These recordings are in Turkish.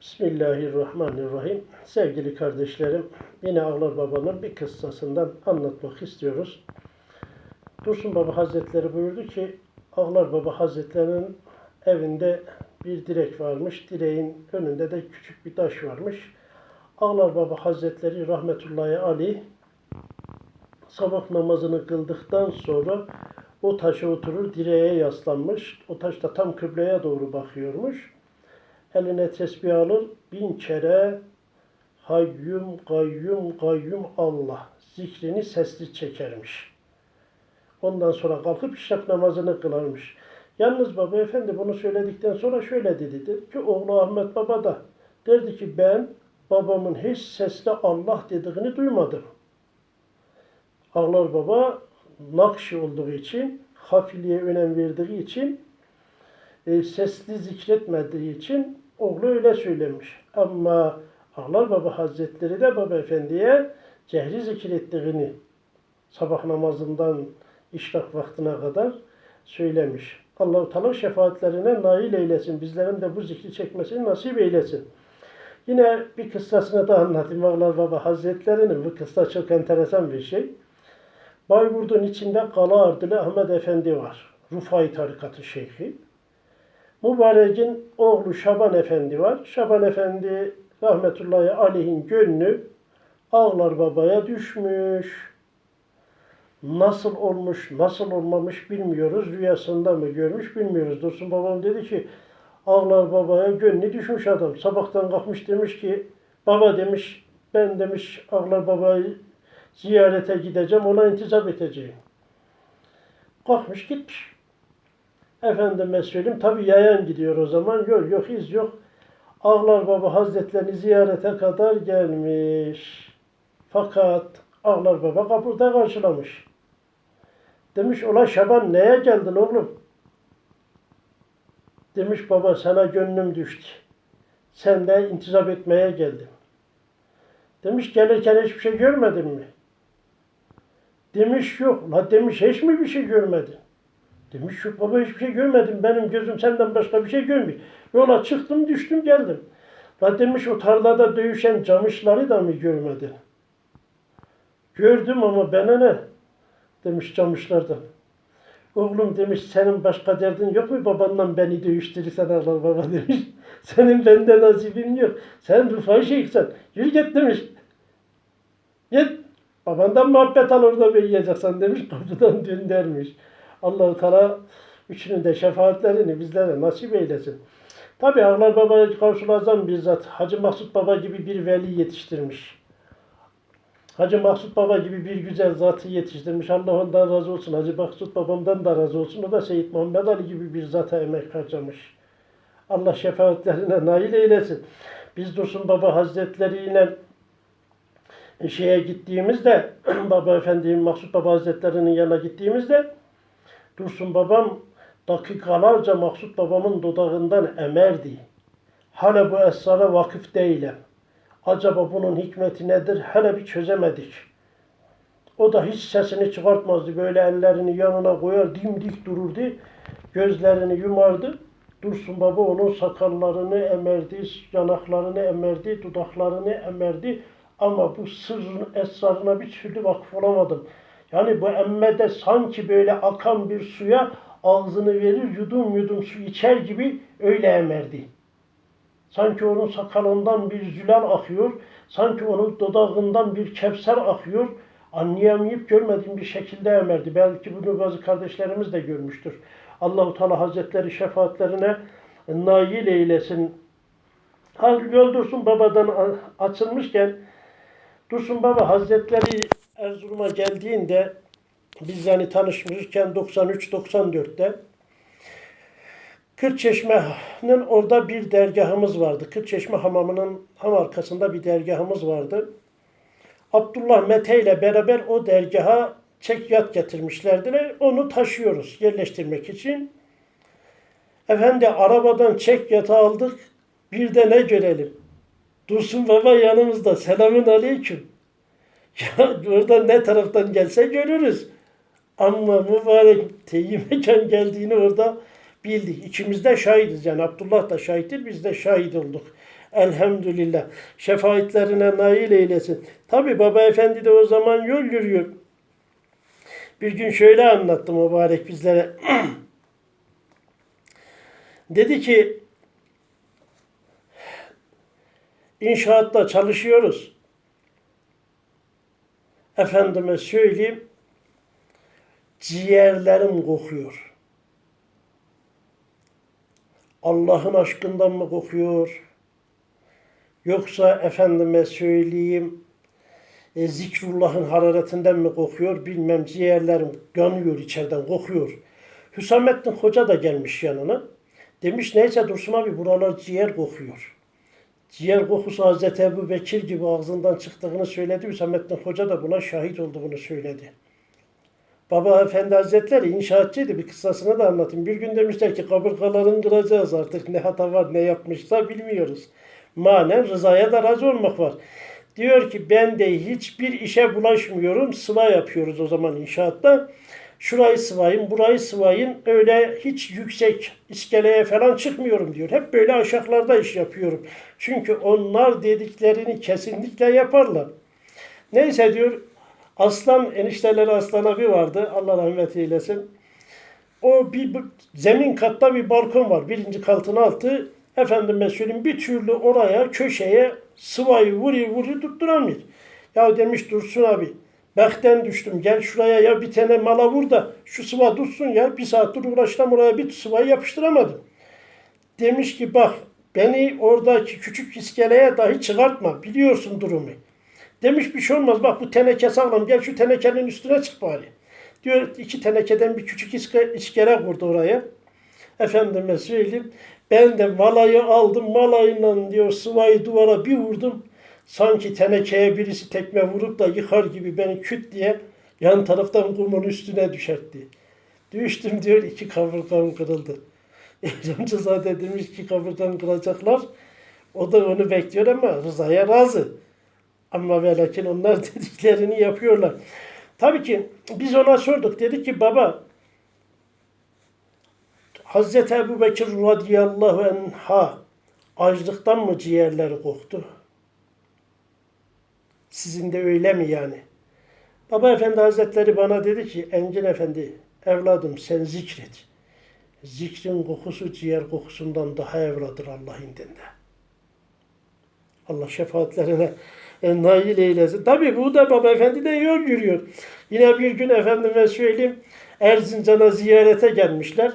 Bismillahirrahmanirrahim. Sevgili kardeşlerim, yine Ağlar Baba'nın bir kıssasından anlatmak istiyoruz. Dursun Baba Hazretleri buyurdu ki, Ağlar Baba Hazretleri'nin evinde bir direk varmış. Direğin önünde de küçük bir taş varmış. Ağlar Baba Hazretleri rahmetullahi aleyh sabah namazını kıldıktan sonra o taşa oturur, direğe yaslanmış. O taş da tam kıbleye doğru bakıyormuş. Eline tesbih alır, bin kere Hayyum, Gayyum, Gayyum Allah zikrini sesli çekermiş. Ondan sonra kalkıp işrak namazını kılarmış. Yalnız baba efendi bunu söyledikten sonra şöyle dedi. Dedi ki oğlu Ahmet baba da derdi ki ben babamın hiç sesli Allah dediğini duymadım. Ağlar baba nakşi olduğu için, hafiliye önem verdiği için, e, sesli zikretmediği için oğlu öyle söylemiş. Ama Ağlar Baba Hazretleri de Baba Efendi'ye cehri zikrettiğini sabah namazından işrak vaktine kadar söylemiş. Allah-u Teala şefaatlerine nail eylesin. Bizlerin de bu zikri çekmesini nasip eylesin. Yine bir kıssasını da anlatayım Ağlar Baba Hazretleri'nin. Bu kıssa çok enteresan bir şey. Bayburt'un içinde Kala Ardılı Ahmet Efendi var. Rufai tarikatı şeyhi. Mübarek'in oğlu Şaban Efendi var. Şaban Efendi rahmetullahi aleyhin gönlü Ağlar Baba'ya düşmüş. Nasıl olmuş, nasıl olmamış bilmiyoruz. Rüyasında mı görmüş bilmiyoruz. Dursun babam dedi ki Ağlar Baba'ya gönlü düşmüş adam. Sabahtan kalkmış demiş ki baba demiş ben demiş Ağlar Baba'yı ziyarete gideceğim ona intizap edeceğim. Kalkmış gitmiş. Efendime söyleyeyim tabi yayan gidiyor o zaman. Yol yok iz yok. Ağlar Baba Hazretlerini ziyarete kadar gelmiş. Fakat Ağlar Baba kapıda karşılamış. Demiş ola Şaban neye geldin oğlum? Demiş baba sana gönlüm düştü. Sen de intizap etmeye geldim. Demiş gelirken hiçbir şey görmedin mi? Demiş yok. La demiş hiç mi bir şey görmedin? Demiş yok baba hiçbir şey görmedim. Benim gözüm senden başka bir şey görmüyor. Yola çıktım düştüm geldim. La demiş o tarlada dövüşen camışları da mı görmedin? Gördüm ama bana ne? Demiş camışlardan. Oğlum demiş senin başka derdin yok mu babanla beni dövüştürürsen Allah baba demiş. Senin bende nasibin yok. Sen Rıfai Şeyh'sen. Yürü git demiş. Git. Babandan muhabbet al orada bekleyeceksen demiş. Kapıdan döndermiş. Allah-u Teala üçünün de şefaatlerini bizlere nasip eylesin. Tabi Ağlar Baba'yı karşılayacağım bizzat. Hacı Mahsut Baba gibi bir veli yetiştirmiş. Hacı Mahsut Baba gibi bir güzel zatı yetiştirmiş. Allah ondan razı olsun. Hacı Mahsut Babam'dan da razı olsun. O da Seyyid Muhammed Ali gibi bir zata emek harcamış. Allah şefaatlerine nail eylesin. Biz Dursun Baba Hazretleri ile şeye gittiğimizde Baba Efendi Mahsut Baba Hazretleri'nin yanına gittiğimizde Dursun babam dakikalarca Maksut babamın dudağından emerdi. Hala bu esrara vakıf değilim. Acaba bunun hikmeti nedir? Hele bir çözemedik. O da hiç sesini çıkartmazdı. Böyle ellerini yanına koyar, dimdik dururdu. Gözlerini yumardı. Dursun baba onun sakallarını emerdi, yanaklarını emerdi, dudaklarını emerdi. Ama bu sırrın esrarına bir türlü vakıf olamadım. Yani bu emmede sanki böyle akan bir suya ağzını verir, yudum yudum su içer gibi öyle emerdi. Sanki onun sakalından bir zülal akıyor, sanki onun dudağından bir kevser akıyor. Anlayamayıp görmediğim bir şekilde emerdi. Belki bunu bazı kardeşlerimiz de görmüştür. Allahu Teala Hazretleri şefaatlerine nail eylesin. Yol Dursun Baba'dan açılmışken Dursun Baba Hazretleri Erzurum'a geldiğinde biz yani tanışmışken 93-94'te Kırçeşme'nin orada bir dergahımız vardı. Kırçeşme hamamının ham arkasında bir dergahımız vardı. Abdullah Mete ile beraber o dergaha çekyat getirmişlerdiler. Onu taşıyoruz yerleştirmek için. Efendi arabadan çekyatı aldık. Bir de ne görelim? Dursun Baba yanımızda. Selamun Aleyküm. Ya oradan ne taraftan gelse görürüz. Ama mübarek teyyi mekan geldiğini orada bildik. İkimiz de şahidiz. Yani Abdullah da şahittir, biz de şahit olduk. Elhamdülillah. Şefaatlerine nail eylesin. Tabi baba efendi de o zaman yol yürüyor. Bir gün şöyle anlattı mübarek bizlere. Dedi ki inşaatta çalışıyoruz. Efendime söyleyeyim ciğerlerim kokuyor. Allah'ın aşkından mı kokuyor? Yoksa efendime söyleyeyim e, zikrullahın hararetinden mi kokuyor bilmem ciğerlerim yanıyor içeriden kokuyor. Hüsamettin Hoca da gelmiş yanına. Demiş neyse Dursun abi buralar ciğer kokuyor. Ciğer kokusu Hazreti Ebu Bekir gibi ağzından çıktığını söyledi. Hüsamettin Hoca da buna şahit olduğunu söyledi. Baba Efendi Hazretleri inşaatçıydı. Bir kıssasını da anlatayım. Bir gün demişler ki kaburgalarını kıracağız artık. Ne hata var ne yapmışsa bilmiyoruz. Manen rızaya da razı olmak var. Diyor ki ben de hiçbir işe bulaşmıyorum. Sıva yapıyoruz o zaman inşaatta. Şurayı sıvayın, burayı sıvayın. Öyle hiç yüksek iskeleye falan çıkmıyorum diyor. Hep böyle aşağılarda iş yapıyorum. Çünkü onlar dediklerini kesinlikle yaparlar. Neyse diyor Aslan enişteleri Aslan abi vardı. Allah rahmet eylesin. O bir zemin katta bir balkon var. Birinci katın altı. Efendim söyleyeyim bir türlü oraya köşeye sıvayı vuruyor vuruyor tutturamıyor. Ya demiş Dursun abi bekten düştüm gel şuraya ya bir tane mala vur da şu sıva tutsun ya bir saattir uğraştım oraya bir sıvayı yapıştıramadım. Demiş ki bak beni oradaki küçük iskeleye dahi çıkartma biliyorsun durumu. Demiş bir şey olmaz bak bu teneke sağlam gel şu tenekenin üstüne çık bari. Diyor iki tenekeden bir küçük iske, iskele kurdu oraya. Efendime söyleyeyim. Ben de malayı aldım malayla diyor sıvayı duvara bir vurdum. Sanki tenekeye birisi tekme vurup da yıkar gibi beni küt diye yan taraftan kumun üstüne düşertti. Düştüm diyor iki kaburgam kırıldı. Eğlencezade demiş ki kaburgam kıracaklar. O da onu bekliyor ama Rıza'ya razı. Ama ve lakin onlar dediklerini yapıyorlar. Tabii ki biz ona sorduk. Dedik ki baba Hazreti Ebu Bekir radıyallahu anh'a açlıktan mı ciğerleri koktu? Sizin de öyle mi yani? Baba Efendi Hazretleri bana dedi ki Engin Efendi evladım sen zikret. Zikrin kokusu ciğer kokusundan daha evladır Allah indinde. Allah şefaatlerine e, nail eylesin. Tabi bu da Baba Efendi de yol yürüyor. Yine bir gün efendime söyleyeyim Erzincan'a ziyarete gelmişler.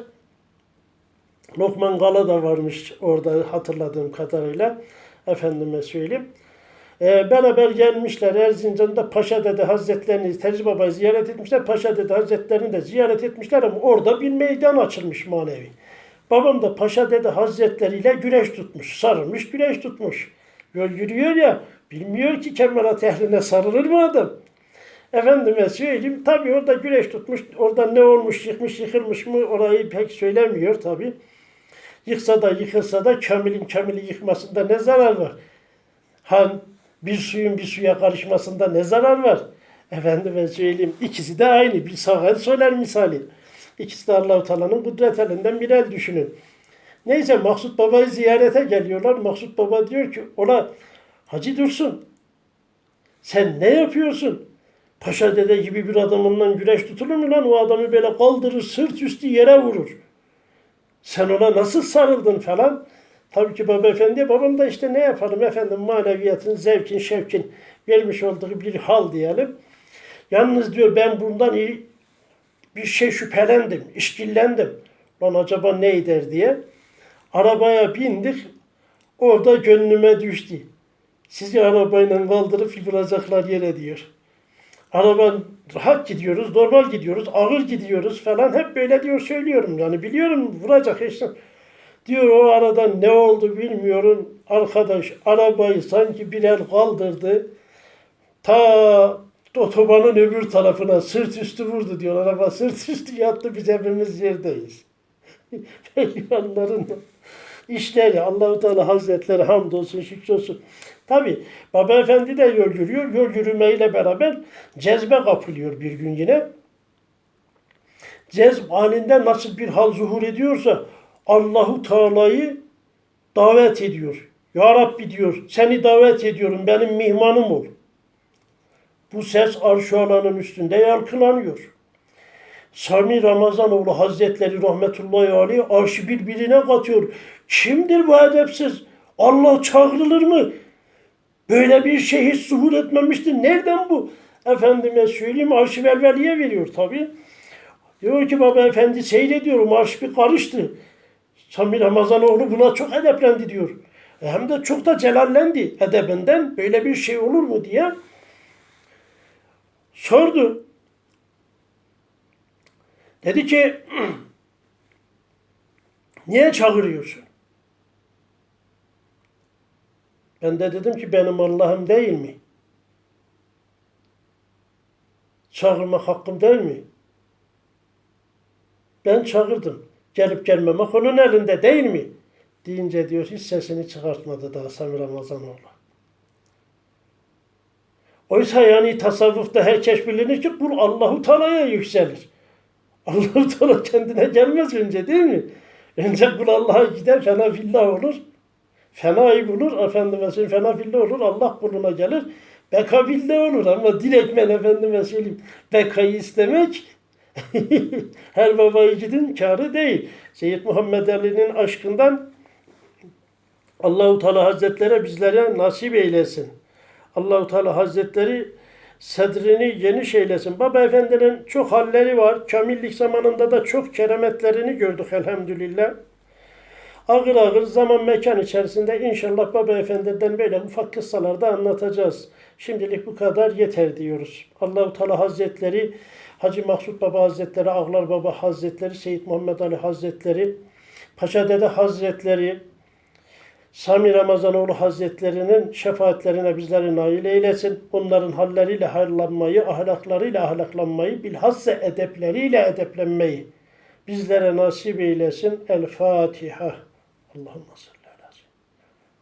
Lokman Gala da varmış orada hatırladığım kadarıyla. Efendime söyleyeyim. E, beraber gelmişler Erzincan'da Paşa Dede Hazretlerini Terzi Baba'yı ziyaret etmişler. Paşa Dede Hazretlerini de ziyaret etmişler ama orada bir meydan açılmış manevi. Babam da Paşa Dede Hazretleri ile güreş tutmuş. Sarılmış güreş tutmuş. Yol yürüyor ya bilmiyor ki kemalat ehline sarılır mı adam? Efendime söyleyeyim tabi orada güreş tutmuş. Orada ne olmuş yıkmış yıkılmış mı orayı pek söylemiyor tabi. Yıksa da yıkılsa da kamilin kamili yıkmasında ne zarar var? Han bir suyun bir suya karışmasında ne zarar var? Efendime söyleyeyim ikisi de aynı bir sağır soler misali. İkisi de Allah-u Teala'nın kudret elinden bir düşünün. Neyse Maksut Baba'yı ziyarete geliyorlar. Maksut Baba diyor ki ona Hacı Dursun sen ne yapıyorsun? Paşa dede gibi bir adamından güreş tutulur mu lan? O adamı böyle kaldırır sırt üstü yere vurur. Sen ona nasıl sarıldın falan. Tabii ki baba efendi babam da işte ne yapalım efendim maneviyatın, zevkin, şevkin vermiş olduğu bir hal diyelim. Yalnız diyor ben bundan iyi bir şey şüphelendim, işkillendim. Lan acaba ne eder diye. Arabaya bindik. Orada gönlüme düştü. Sizi arabayla kaldırıp vuracaklar yere diyor. Araba rahat gidiyoruz, normal gidiyoruz, ağır gidiyoruz falan. Hep böyle diyor söylüyorum yani biliyorum vuracak işte. Diyor o arada ne oldu bilmiyorum. Arkadaş arabayı sanki bir el kaldırdı. Ta otobanın öbür tarafına sırt üstü vurdu diyor. Araba sırt üstü yattı biz hepimiz yerdeyiz. Pehlivanların işleri Allahu Teala Hazretleri hamdolsun şükrolsun. Tabi Baba Efendi de yol yürüyor. Yol yürümeyle beraber cezbe kapılıyor bir gün yine. Cezb halinde nasıl bir hal zuhur ediyorsa Allahu Teala'yı davet ediyor. Ya Rabbi diyor seni davet ediyorum benim mihmanım ol. Bu ses arş alanın üstünde yankılanıyor. Sami Ramazanoğlu Hazretleri rahmetullahi aleyh arşı birbirine katıyor. Kimdir bu edepsiz? Allah çağrılır mı? Böyle bir şey hiç zuhur etmemiştir. Nereden bu? Efendime söyleyeyim arşı velveliye veriyor tabi. Diyor ki baba efendi seyrediyorum arş bir karıştı. Sami Ramazanoğlu buna çok edeplendi diyor. E, Hem de çok da celallendi edebinden. Böyle bir şey olur mu diye. Sordu. Dedi ki niye çağırıyorsun? Ben de dedim ki benim Allah'ım değil mi? Çağırmak hakkım değil mi? Ben çağırdım. Gelip gelmemek onun elinde değil mi? Deyince diyor hiç sesini çıkartmadı daha Sami Ramazanoğlu. Oysa yani tasavvufta herkes bilinir ki kul Allahu Teala'ya yükselir. Allahu Teala kendine gelmez önce değil mi? Önce kul Allah'a gider fena fillah olur. Fenayı bulur, efendime söyleyeyim, fena fillah olur, Allah kuluna gelir. Beka billah olur ama direkt ben efendime söyleyeyim, bekayı istemek her baba yiğidin kârı değil. Seyyid Muhammed Ali'nin aşkından Allahu Teala Hazretleri bizlere nasip eylesin. Allahu Teala Hazretleri sedrini geniş eylesin. Baba Efendi'nin çok halleri var. Kamillik zamanında da çok keremetlerini gördük elhamdülillah. Ağır ağır zaman mekan içerisinde inşallah Baba Efendi'den böyle ufak kıssalarda anlatacağız. Şimdilik bu kadar yeter diyoruz. Allahu Teala Hazretleri, Hacı Maksut Baba Hazretleri, Ağlar Baba Hazretleri, Seyyid Muhammed Ali Hazretleri, Paşa Dede Hazretleri, Sami Ramazanoğlu Hazretlerinin şefaatlerine bizleri nail eylesin. Onların halleriyle hayırlanmayı, ahlaklarıyla ahlaklanmayı, bilhassa edepleriyle edeplenmeyi bizlere nasip eylesin. El Fatiha. Allahümme salli.